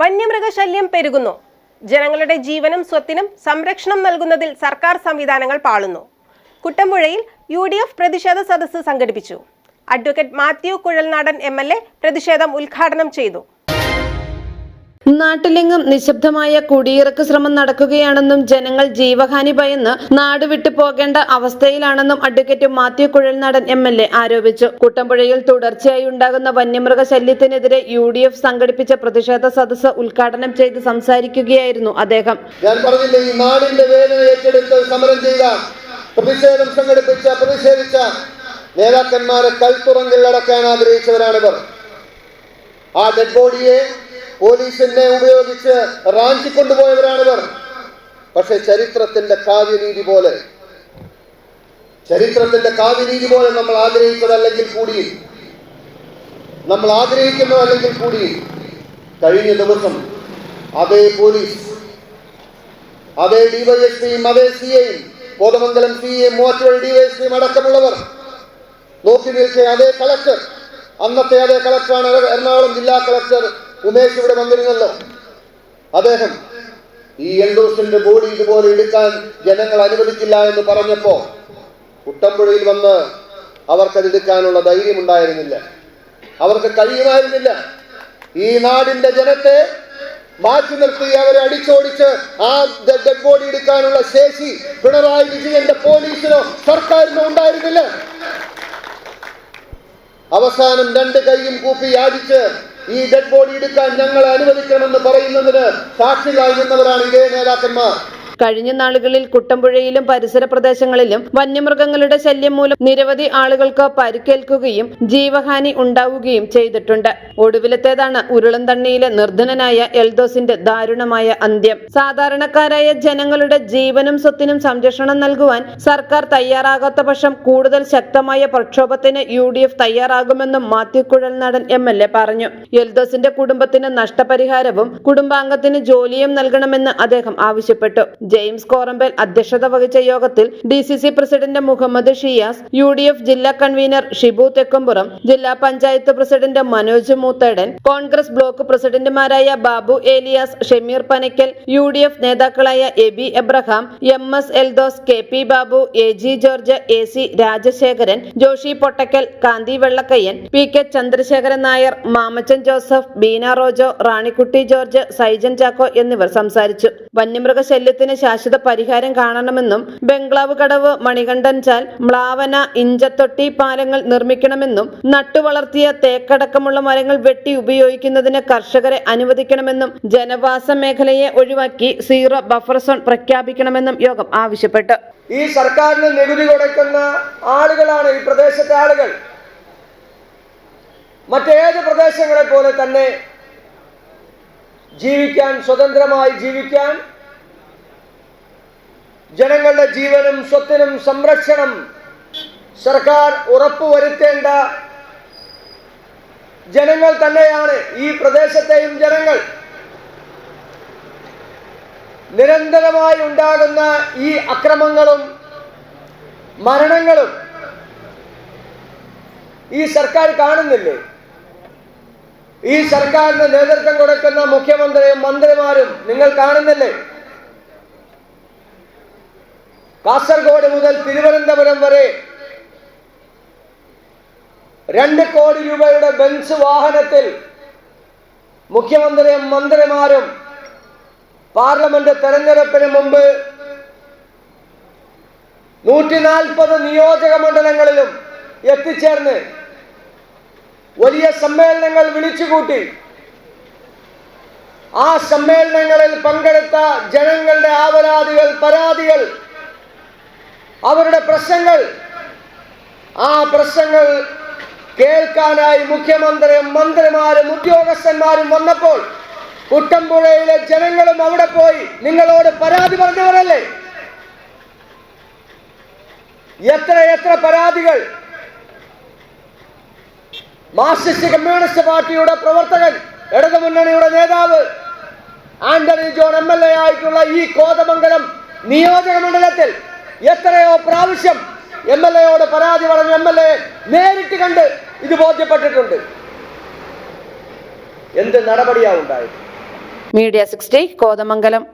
വന്യമൃഗശല്യം പെരുകുന്നു. ജനങ്ങളുടെ ജീവനും സ്വത്തിനും സംരക്ഷണം നൽകുന്നതിൽ സർക്കാർ സംവിധാനങ്ങൾ പാളുന്നു. കുട്ടമ്പുഴയിൽ യു ഡി എഫ് പ്രതിഷേധ സദസ്സ് സംഘടിപ്പിച്ചു. Advocate Mathew Kuzhalnadan M L A പ്രതിഷേധം ഉദ്ഘാടനം ചെയ്തു. നാട്ടിലെങ്ങും നിശബ്ദമായ കുടിയിറക്ക് ശ്രമം നടക്കുകയാണെന്നും ജനങ്ങൾ ജീവഹാനി ഭയന്ന് നാട് വിട്ടു പോകേണ്ട അവസ്ഥയിലാണെന്നും advocate Mathew Kuzhalnadan M L A ആരോപിച്ചു. കുട്ടമ്പുഴയിൽ തുടർച്ചയായി ഉണ്ടാകുന്ന വന്യമൃഗ ശല്യത്തിനെതിരെ യു ഡി എഫ് സംഘടിപ്പിച്ച പ്രതിഷേധ സദസ്സ് ഉദ്ഘാടനം ചെയ്ത് സംസാരിക്കുകയായിരുന്നു അദ്ദേഹം. ഞാൻ ഈ നാടിന്റെ വേദന ഏറ്റെടുത്ത് സമരം പ്രതിഷേധം സംഘടിപ്പിച്ച പ്രതിഷേധിച്ച നേതാക്കന്മാരെ കൽത്തുറങ്കിൽ അടക്കാൻ ആഗ്രഹിച്ചവരാണിവർ. ആ ഡെഡ് ബോഡിയെ പോലീസിനെ ഉപയോഗിച്ച് റാഞ്ചി കൊണ്ടുപോയവരാണിവർ. പക്ഷെ ചരിത്രത്തിന്റെ കാവ്യനീതി പോലെ ചരിത്രത്തിന്റെ കാവ്യനീതി പോലെ നമ്മൾ ആഗ്രഹിച്ചതല്ലെങ്കിൽ കൂടി നമ്മൾ ആഗ്രഹിക്കുന്നതല്ലെങ്കിൽ കൂടി കഴിഞ്ഞ ദിവസം അതേ പോലീസ് അതേ ഡിവൈഎസ്പിയും അതേ സി ഐയും കോതമംഗലം സി എ മൂവാറ്റുപുഴ ഡിവൈഎസ്പിയും അടക്കമുള്ളവർ നോക്കി നിൽക്കെ അതേ കളക്ടർ അന്നത്തെ അതേ കളക്ടറാണ് എറണാകുളം ജില്ലാ കളക്ടർ ഉമേഷ് ഇവിടെ വന്നിരുന്നല്ലോ. അദ്ദേഹം ഈ എൽദോസിന്റെ ബോഡി ഇതുപോലെ എടുക്കാൻ ജനങ്ങൾ അനുവദിക്കില്ല എന്ന് പറഞ്ഞപ്പോ കുട്ടമ്പുഴയിൽ വന്ന് അവർക്കത് എടുക്കാനുള്ള ധൈര്യം ഉണ്ടായിരുന്നില്ല അവർക്ക് കഴിയുമായിരുന്നില്ല. ഈ നാടിന്റെ ജനത്തെ മാറ്റി നിർത്തി അവരെ അടിച്ചോടിച്ച് ആ ഡെഡ് ബോഡി എടുക്കാനുള്ള ശേഷി പിണറായി വിജയന്റെ പോലീസിനോ സർക്കാരിനോ ഉണ്ടായിരുന്നില്ല. അവസാനം രണ്ട് കൈയും കൂപ്പി യാചിച്ച് ഈ ഡെഡ് ബോഡി എടുക്കാൻ ഞങ്ങളെ അനുവദിക്കണമെന്ന് പറയുന്നതിന് സാക്ഷികളായി നിന്നവരാണ് ഇതേ നേതാക്കന്മാർ. കഴിഞ്ഞ നാളുകളിൽ കുട്ടമ്പുഴയിലും പരിസര പ്രദേശങ്ങളിലും വന്യമൃഗങ്ങളുടെ ശല്യം മൂലം നിരവധി ആളുകൾക്ക് പരിക്കേൽക്കുകയും ജീവഹാനി ഉണ്ടാവുകയും ചെയ്തിട്ടുണ്ട്. ഒടുവിലത്തേതാണ് ഉരുളന്തണ്ണിയിലെ നിർധനനായ എൽദോസിന്റെ ദാരുണമായ അന്ത്യം. സാധാരണക്കാരായ ജനങ്ങളുടെ ജീവനും സ്വത്തിനും സംരക്ഷണം നൽകുവാൻ സർക്കാർ തയ്യാറാകാത്ത പക്ഷം കൂടുതൽ ശക്തമായ പ്രക്ഷോഭത്തിന് U D F തയ്യാറാകുമെന്നും Mathew Kuzhalnadan M L A പറഞ്ഞു. എൽദോസിന്റെ കുടുംബത്തിന് നഷ്ടപരിഹാരവും കുടുംബാംഗത്തിന് ജോലിയും നൽകണമെന്ന് അദ്ദേഹം ആവശ്യപ്പെട്ടു. ജെയിംസ് കോറമ്പൽ അധ്യക്ഷത വഹിച്ച യോഗത്തിൽ D C C president Muhammad Shiyas U D F ജില്ലാ കൺവീനർ ഷിബു തെക്കുംപുറം ജില്ലാ പഞ്ചായത്ത് പ്രസിഡന്റ് മനോജ് മൂത്തേടൻ കോൺഗ്രസ് ബ്ലോക്ക് പ്രസിഡന്റുമാരായ Babu Elias Shameer Panakkal U D F നേതാക്കളായ Abi Abraham M S Eldose K P Babu A G George A C Rajasekharan Joshi Pottakkal Kanthi Vellakkayyan P K Chandrasekharan Nair Mamachan Joseph Beena Rojo Ranikutty George Saijan Chacko എന്നിവർ സംസാരിച്ചു. വന്യമൃഗശല്യത്തിന് ശാശ്വത പരിഹാരം കാണണമെന്നും ബംഗ്ലാവ് കടവ് മണികണ്ഠൻ ചാൽ മ്ലാവന ഇഞ്ചത്തൊട്ടി പാലങ്ങൾ നിർമ്മിക്കണമെന്നും നട്ടുവളർത്തിയ തേക്കടക്കമുള്ള മരങ്ങൾ വെട്ടി ഉപയോഗിക്കുന്നതിന് കർഷകരെ അനുവദിക്കണമെന്നും ജനവാസ മേഖലയെ ഒഴിവാക്കി സീറോ ബഫർ സോൺ പ്രഖ്യാപിക്കണമെന്നും യോഗം ആവശ്യപ്പെട്ടു. ഈ സർക്കാരിന് നികുതി കൊടുക്കുന്ന ആളുകളാണ് ഈ പ്രദേശത്തെ ആളുകൾ. മറ്റേത് പ്രദേശങ്ങളെ പോലെ തന്നെ ജീവിക്കാൻ സ്വതന്ത്രമായി ജീവിക്കാൻ ജനങ്ങളുടെ ജീവനും സ്വത്തിനും സംരക്ഷണം. സർക്കാർ ഉറപ്പുവരുത്തേണ്ട ജനങ്ങൾ തന്നെയാണ് ഈ പ്രദേശത്തെയും ജനങ്ങൾ. നിരന്തരമായി ഉണ്ടാകുന്ന ഈ അക്രമങ്ങളും മരണങ്ങളും ഈ സർക്കാർ കാണുന്നില്ലേ? ഈ സർക്കാരിന് നേതൃത്വം കൊടുക്കുന്ന മുഖ്യമന്ത്രിയും മന്ത്രിമാരും നിങ്ങൾ കാണുന്നില്ലേ? കാസർഗോഡ് മുതൽ തിരുവനന്തപുരം വരെ രണ്ട് കോടി രൂപയുടെ ബെൻസ് വാഹനത്തിൽ മുഖ്യമന്ത്രിയും മന്ത്രിമാരും പാർലമെന്റ് തെരഞ്ഞെടുപ്പിന് മുമ്പ് നൂറ്റി നാൽപ്പത് നിയോജക മണ്ഡലങ്ങളിലും എത്തിച്ചേർന്ന് വലിയ സമ്മേളനങ്ങൾ വിളിച്ചുകൂട്ടി. ആ സമ്മേളനങ്ങളിൽ പങ്കെടുത്ത ജനങ്ങളുടെ ആവലാതികൾ പരാതികൾ അവരുടെ പ്രശ്നങ്ങൾ. ആ പ്രശ്നങ്ങൾ കേൾക്കാനായി മുഖ്യമന്ത്രിയും മന്ത്രിമാരും ഉദ്യോഗസ്ഥന്മാരും വന്നപ്പോൾ കുട്ടമ്പുഴയിലെ ജനങ്ങളും അവിടെ പോയി നിങ്ങളോട് പരാതി പറഞ്ഞവരല്ലേ? എത്ര എത്ര പരാതികൾ? മാർക്സിസ്റ്റ് കമ്മ്യൂണിസ്റ്റ് പാർട്ടിയുടെ പ്രവർത്തകൻ ഇടതുമുന്നണിയുടെ നേതാവ് Antony John M L A ആയിട്ടുള്ള ഈ കോതമംഗലം നിയോജക മണ്ഡലത്തിൽ എത്രയോ പ്രാവശ്യം എം എൽ എയോട് പരാതി പറഞ്ഞ എം എൽ എ നേരിട്ട് കണ്ട് ഇത് ബോധ്യപ്പെട്ടിട്ടുണ്ട്. എന്ത് നടപടിയാ ഉണ്ടായത്? Media sixty Kothamangalam.